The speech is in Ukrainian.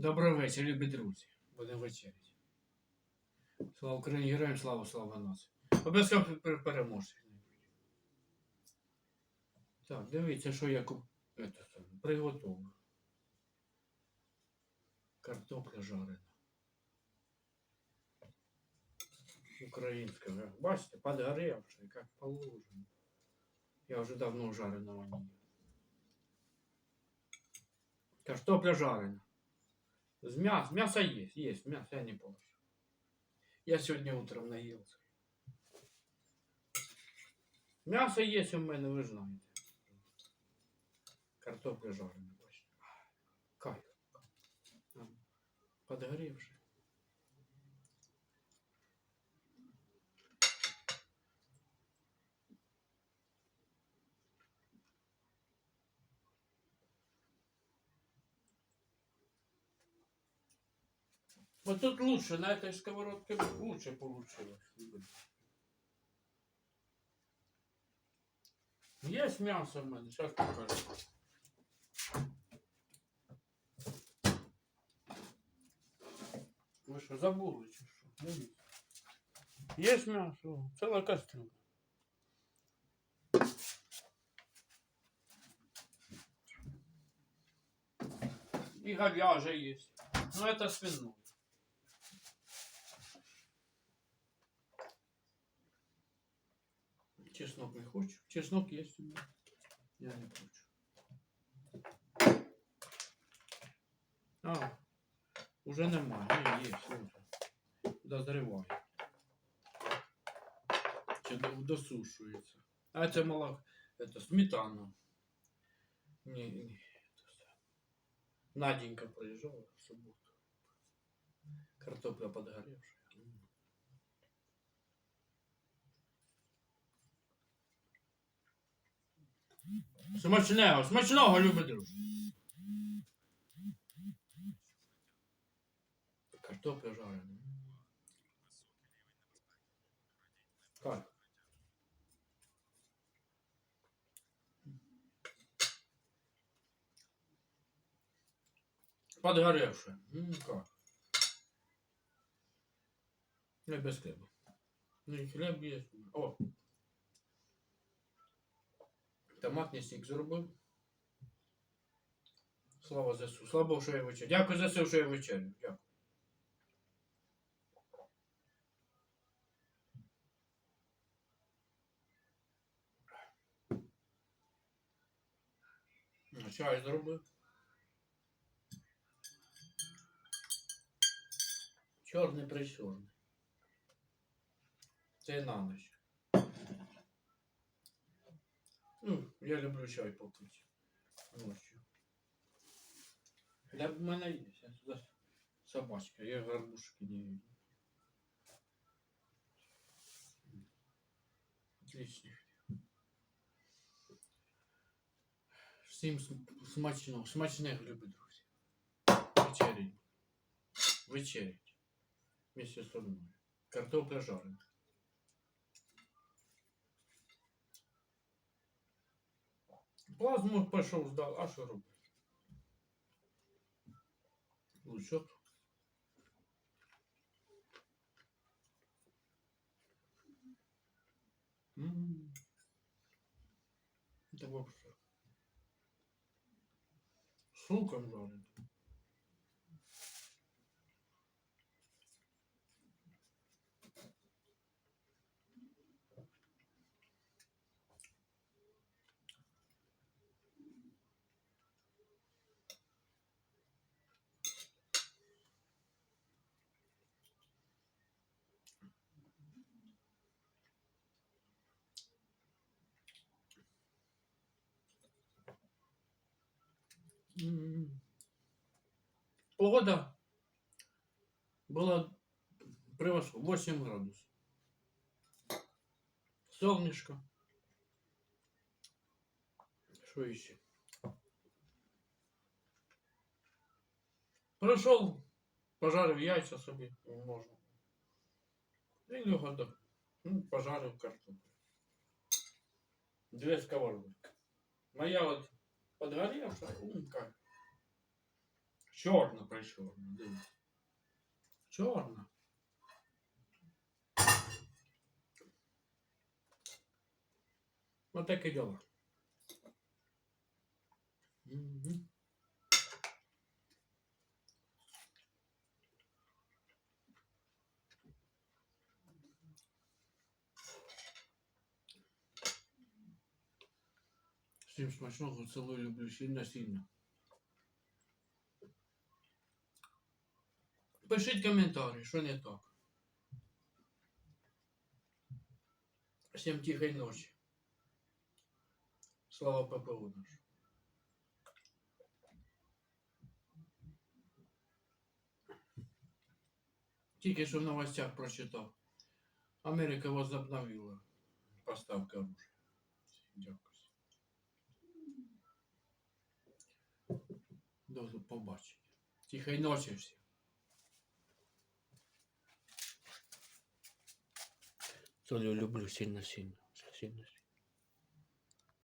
Добрий вечір, любі друзі. Будемо вечеряти. Слава Україні, героям, слава, слава нації. Обов'язково пер- переможці. Так, дивіться, що я куп... это, приготував. Картопля жарена. Українська, бачите, подгоревшая, как положено. Я вже давно жареного не ел. Картопля жарена. С мяс, мясо есть, есть, мясо я не плачу. Я сегодня утром наелся. Мясо есть у мене, ви знаєте. Картопля жарена. Кайф. А, Вот тут лучше, на этой сковородке лучше получилось. Есть мясо в мене, сейчас покажу. Ви що, забули чи що? Дивіться. Є м'ясо, ціла кастрюля. И говяжье есть. Ну это свиное. Чеснок не хочу. Чеснок есть у меня. Я не хочу. А, уже немає. Ні, є, уже. Дозріває. Чи до- досушується. А це молоко. Это сметана. Ні, ні. це все. Наденька приїжджала в суботу. Картопля подгоревшая. Смачного, смачного, любі. Картопля жарена. Как? Подгоревшая. Не без хлеба. Ну и хлеб. О! Томатний сік зробив. Слава ЗСУ. Слава що я вечерю. Дякую ЗСУ, що я вечерю. Дякую. А Чай зробив. Чорний причорний. Це на ніч. Ну, я люблю чай попити. Ночью. Для мене є. Я туди собачка. Я горбушки не видел. Отлично. Всім см- смачного. Смачних, любі друзі. Вечерять. Вечерять. Вместе со мною. Картопля жарена. Плазму пішов здав, а що робити? Лучок. Это вообще. С луком Погода была превосходна. 8 градусов. Солнышко. Что еще? Пройшов, пожарив яйця собі, можна. І його ну, пожарив картоплю. Две сковородки. Моя вот подгоревшая, умка. Чорна причорна, дивись. Чорна. Вот таке діло. Мгм. Всім смачного, цілую, люблю сильно-сильно. Пишіть коментарі, що не так. Всім тихої ночі. Слава ППУ наш. Тільки що в новостях прочитав. Америка возобновила поставки оружия. Дякую. До побачення. Тихої ночі всім. Толю люблю сильно-сильно. Сильно-сильно.